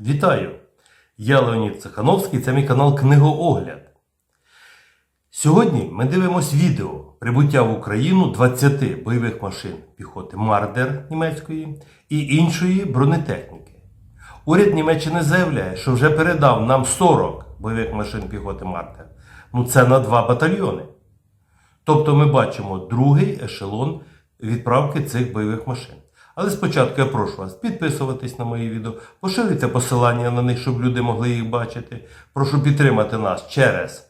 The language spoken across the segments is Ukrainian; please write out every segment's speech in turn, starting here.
Вітаю! Я Леонід Цехановський, це мій канал Книгоогляд. Сьогодні ми дивимось відео прибуття в Україну 20 бойових машин піхоти Мардер німецької і іншої бронетехніки. Уряд Німеччини заявляє, що вже передав нам 40 бойових машин піхоти Мардер. Ну це на два батальйони. Тобто ми бачимо другий ешелон відправки цих бойових машин. Але спочатку я прошу вас підписуватись на мої відео, поширюйте посилання на них, щоб люди могли їх бачити. Прошу підтримати нас через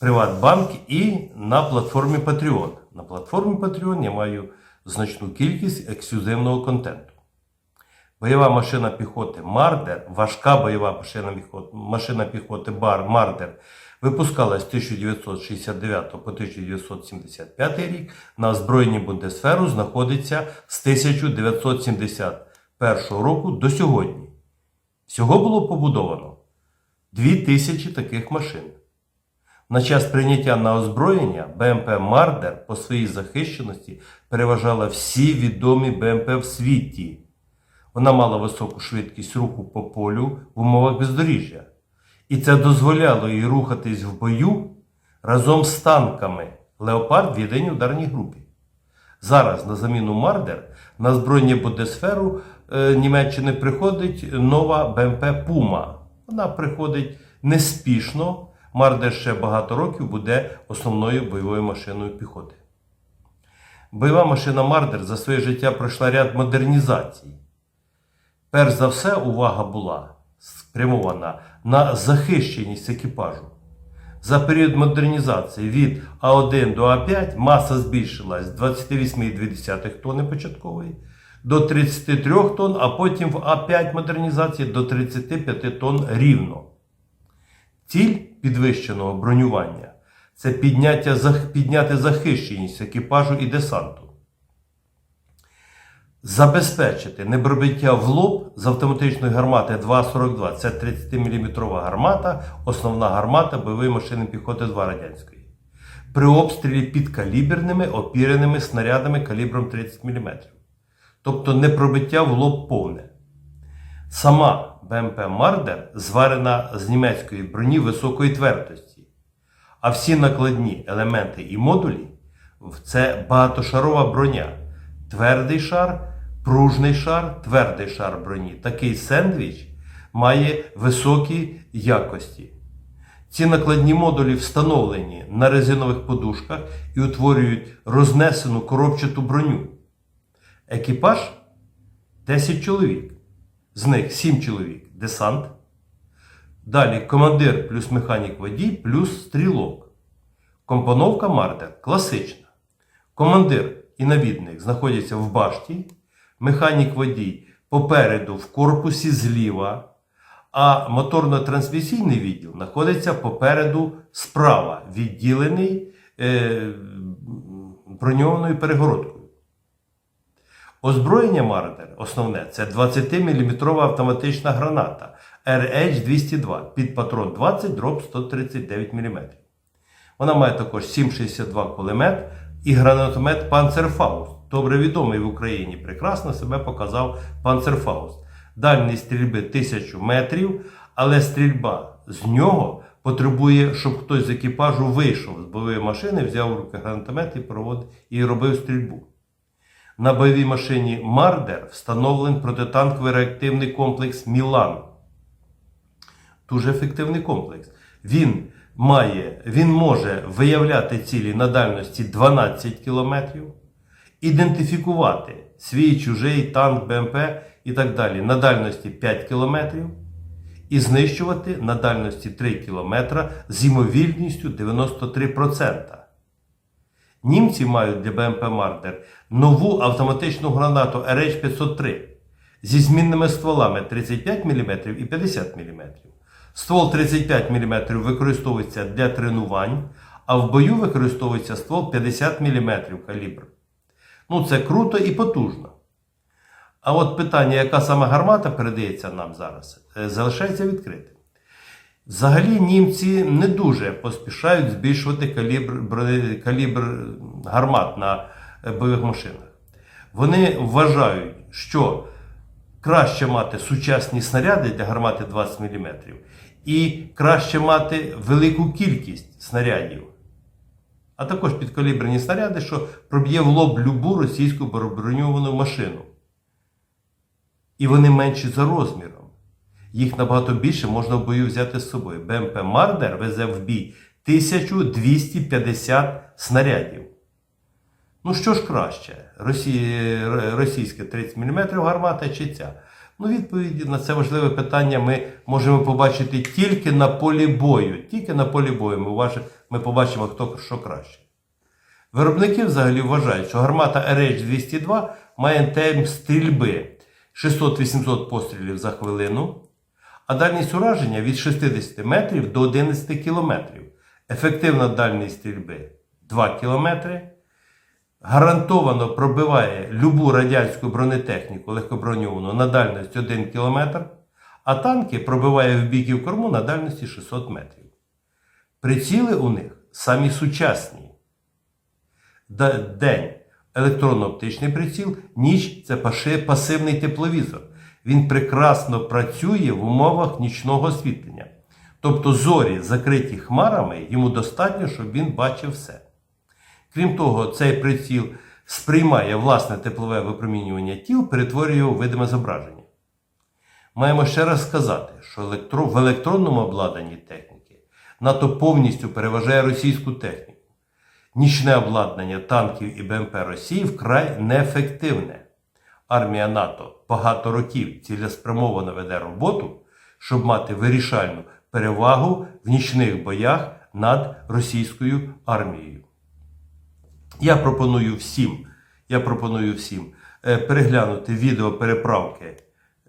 Приватбанк і на платформі Patreon. На платформі Patreon я маю значну кількість ексклюзивного контенту. Бойова машина піхоти Мардер, важка бойова машина піхоти, машина Бар Мардер випускалась з 1969 по 1975 рік. На озброєнні Бундесферу знаходиться з 1971 року до сьогодні. Всього було побудовано 2000 таких машин. На час прийняття на озброєння БМП Мардер по своїй захищеності переважала всі відомі БМП в світі. Вона мала високу швидкість руху по полю в умовах бездоріжжя. І це дозволяло їй рухатись в бою разом з танками Леопард в єдиній ударній групі. Зараз на заміну Мардер на збройні Будесферу е, Німеччини приходить нова БМП Пума. Вона приходить неспішно. Мардер ще багато років буде основною бойовою машиною піхоти. Бойова машина Мардер за своє життя пройшла ряд модернізацій. Перш за все, увага була спрямована на захищеність екіпажу. За період модернізації від А1 до А5 маса збільшилась з 28,2 тонни початкової до 33 тонн, а потім в А5 модернізації до 35 тонн рівно. Ціль підвищеного бронювання це підняти захищеність екіпажу і десанту. Забезпечити непробиття в лоб з автоматичної гармати 2,42. Це 30-мм гармата, основна гармата бойової машини піхоти 2 радянської. При обстрілі підкаліберними опіреними снарядами калібром 30 мм. Тобто непробиття в лоб повне. Сама БМП Мардер зварена з німецької броні високої твердості, а всі накладні елементи і модулі це багатошарова броня. Твердий шар, пружний шар, твердий шар броні. Такий сендвіч має високі якості. Ці накладні модулі встановлені на резинових подушках і утворюють рознесену коробчату броню. Екіпаж 10 чоловік. З них 7 чоловік десант. Далі командир плюс механік водій плюс стрілок. Компоновка Мардер класична. Командир і навідник знаходяться в башті, механік водій попереду в корпусі зліва, а моторно-трансмісійний відділ знаходиться попереду справа, відділений е, броньованою перегородкою. Озброєння Мардер основне це 20-мм автоматична граната RH-202 під патрон 20 дроб 139 мм. Вона має також 7,62 кулемет і гранатомет Панцерфауст. Добре відомий в Україні. Прекрасно себе показав Панцерфауст. Дальність стрільби 1000 метрів, але стрільба з нього потребує, щоб хтось з екіпажу вийшов з бойової машини, взяв в руки гранатомет і, проводив, і робив стрільбу. На бойовій машині Мардер встановлений протитанковий реактивний комплекс Мілан. Дуже ефективний комплекс. Він має, він може виявляти цілі на дальності 12 км, ідентифікувати свій чужий танк БМП і так далі на дальності 5 км і знищувати на дальності 3 км з ймовірністю 93%. Німці мають для БМП Мардер нову автоматичну гранату RH-503 зі змінними стволами 35 мм і 50 мм. Ствол 35 мм використовується для тренувань, а в бою використовується ствол 50 мм калібр. Ну, це круто і потужно. А от питання, яка саме гармата передається нам зараз, е, залишається відкритим. Взагалі німці не дуже поспішають збільшувати калібр, калібр гармат на е, бойових машинах. Вони вважають, що краще мати сучасні снаряди для гармати 20 мм і краще мати велику кількість снарядів. А також підкаліберні снаряди, що проб'є в лоб любу російську броньовану машину. І вони менші за розміром. Їх набагато більше можна в бою взяти з собою. БМП Мардер везе в бій 1250 снарядів. Ну що ж краще, Росі... російська 30 мм гармата чи ця? Ну, відповіді на це важливе питання ми можемо побачити тільки на полі бою. Тільки на полі бою ми, вваж... ми побачимо, хто що краще. Виробники взагалі вважають, що гармата RH-202 має темп стрільби 600-800 пострілів за хвилину, а дальність ураження від 60 метрів до 11 кілометрів. Ефективна дальність стрільби 2 кілометри. Гарантовано пробиває любу радянську бронетехніку легкоброньовану на дальність 1 км, а танки пробиває в бік і в корму на дальності 600 метрів. Приціли у них самі сучасні. День електронно-оптичний приціл, ніч це пасивний тепловізор. Він прекрасно працює в умовах нічного освітлення. Тобто зорі, закриті хмарами, йому достатньо, щоб він бачив все. Крім того, цей приціл сприймає власне теплове випромінювання тіл, перетворює в видиме зображення. Маємо ще раз сказати, що електро... в електронному обладнанні техніки НАТО повністю переважає російську техніку. Нічне обладнання танків і БМП Росії вкрай неефективне. Армія НАТО багато років цілеспрямовано веде роботу, щоб мати вирішальну перевагу в нічних боях над російською армією. Я пропоную всім, я пропоную всім е, переглянути відео переправки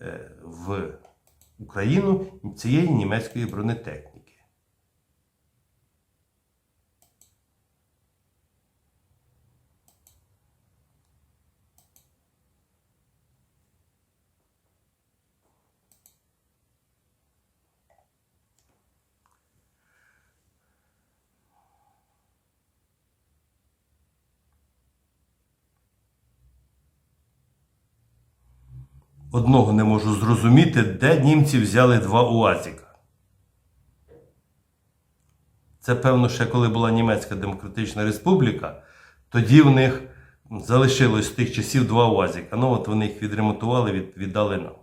е, в Україну цієї німецької бронетехніки. Одного не можу зрозуміти, де німці взяли два УАЗіка. Це, певно, ще коли була Німецька Демократична Республіка, тоді в них залишилось з тих часів два УАЗіка. Ну, от вони їх відремонтували, від, віддали нам.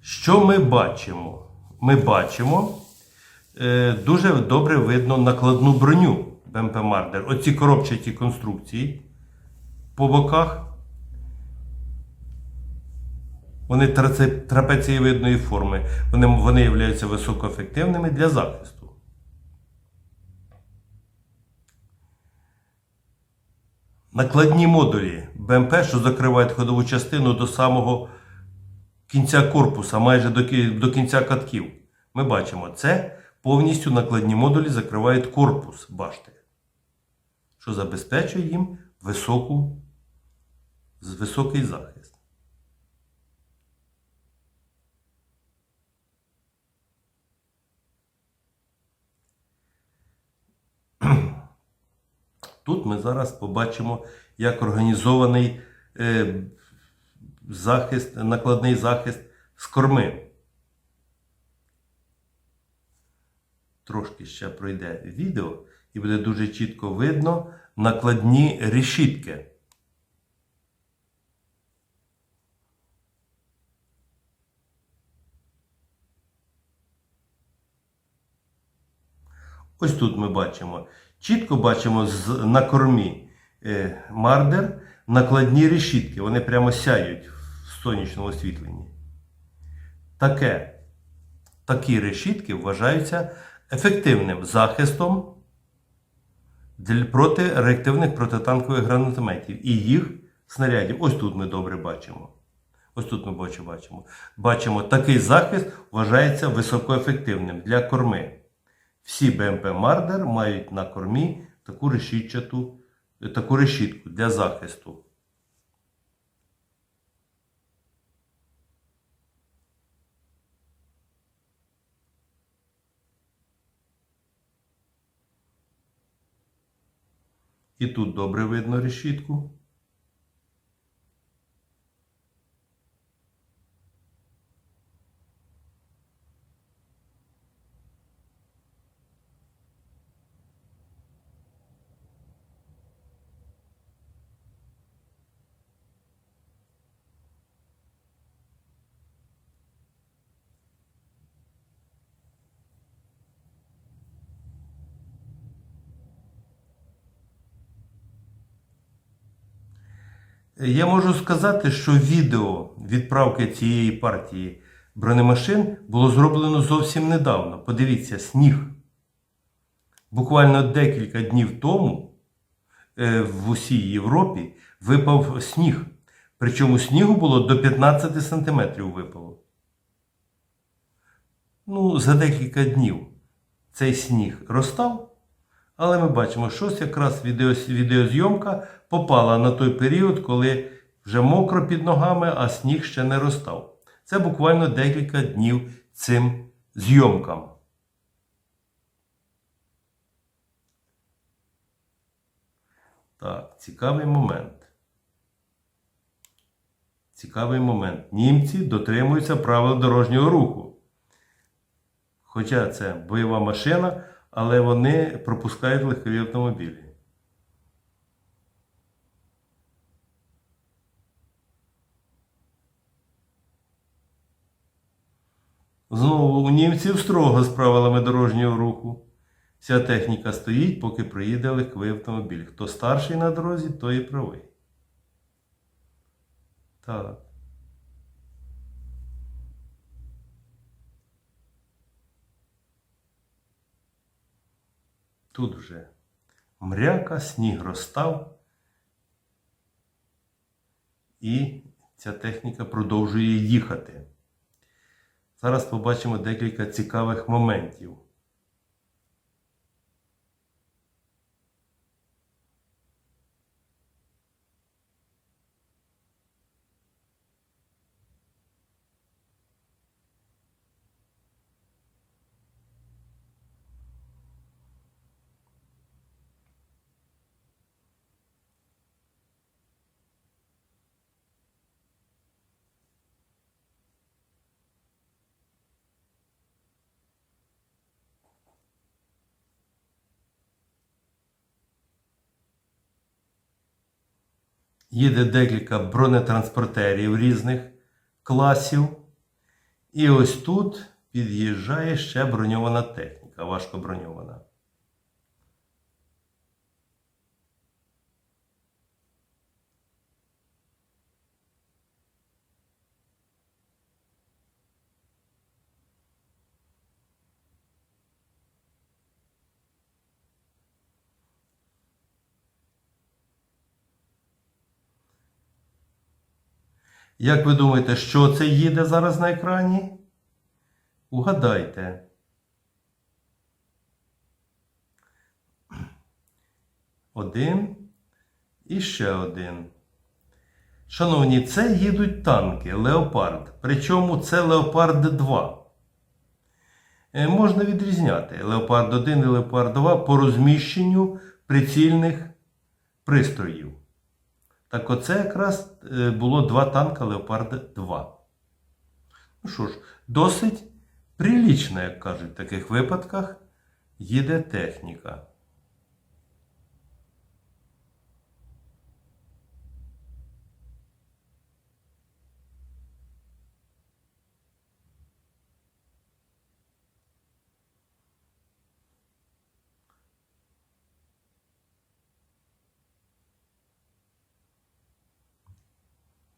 Що ми бачимо? Ми бачимо, е, дуже добре видно накладну броню БМП Мардер. Оці коробчаті конструкції по боках. Вони трапецієвидної форми. Вони, вони являються високоефективними для захисту. Накладні модулі БМП, що закривають ходову частину до самого кінця корпуса, майже до кінця катків. Ми бачимо, це повністю накладні модулі закривають корпус башти, що забезпечує їм високу, високий захист. Тут ми зараз побачимо, як організований е, захист, накладний захист з корми. Трошки ще пройде відео, і буде дуже чітко видно накладні решітки. Ось тут ми бачимо. Чітко бачимо на кормі е, мардер накладні решітки. Вони прямо сяють в сонячному освітленні. Таке, такі решітки вважаються ефективним захистом проти реактивних протитанкових гранатометів і їх снарядів. Ось тут ми добре бачимо. Ось тут ми бачимо, бачимо. Такий захист вважається високоефективним для корми. Всі БМП Мардер мають на кормі таку решітчату, таку решітку для захисту. І тут добре видно решітку. Я можу сказати, що відео відправки цієї партії бронемашин було зроблено зовсім недавно. Подивіться, сніг. Буквально декілька днів тому е, в усій Європі випав сніг. Причому снігу було до 15 сантиметрів випало. Ну, за декілька днів цей сніг розстав, але ми бачимо, що якраз відеозйомка попала на той період, коли вже мокро під ногами, а сніг ще не розстав. Це буквально декілька днів цим зйомкам. Так, цікавий момент. Цікавий момент. Німці дотримуються правил дорожнього руху. Хоча це бойова машина, але вони пропускають легкові автомобілі. Знову у німців строго з правилами дорожнього руху. Вся техніка стоїть, поки приїде легковий автомобіль. Хто старший на дорозі, той і правий. Так. Тут вже мряка, сніг розстав, і ця техніка продовжує їхати. Зараз побачимо декілька цікавих моментів. Їде декілька бронетранспортерів різних класів. І ось тут під'їжджає ще броньована техніка, важко броньована. Як ви думаєте, що це їде зараз на екрані? Угадайте. Один і ще один. Шановні, це їдуть танки Леопард. Причому це Леопард 2. Е, Можна відрізняти Леопард 1 і Леопард 2 по розміщенню прицільних пристроїв. Так оце якраз е, було два танка Леопард 2. Ну що ж, досить прилічно, як кажуть, в таких випадках їде техніка.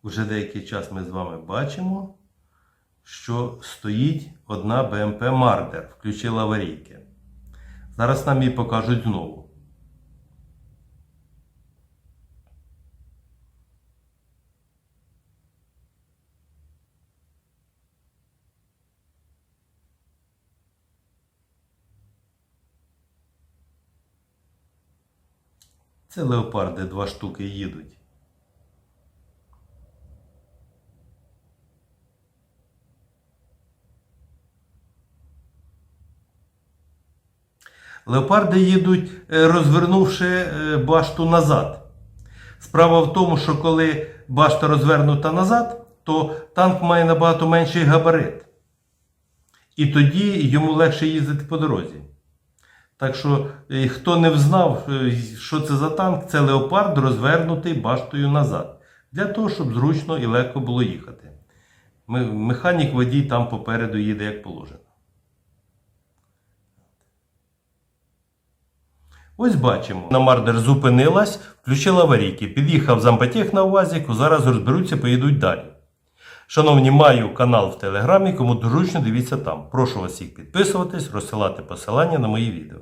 Уже деякий час ми з вами бачимо, що стоїть одна БМП Мардер, включила аварійки. Зараз нам її покажуть знову. Це леопарди два штуки їдуть. Леопарди їдуть, е, розвернувши е, башту назад. Справа в тому, що коли башта розвернута назад, то танк має набагато менший габарит. І тоді йому легше їздити по дорозі. Так що, е, хто не взнав, що це за танк, це леопард розвернутий баштою назад. Для того, щоб зручно і легко було їхати. Механік водій там попереду їде як положено. Ось бачимо, на Мардер зупинилась, включила аварійки, під'їхав зампотех на УАЗіку, зараз розберуться, поїдуть далі. Шановні, маю канал в Телеграмі, кому доручно дивіться там. Прошу вас всіх підписуватись, розсилати посилання на мої відео.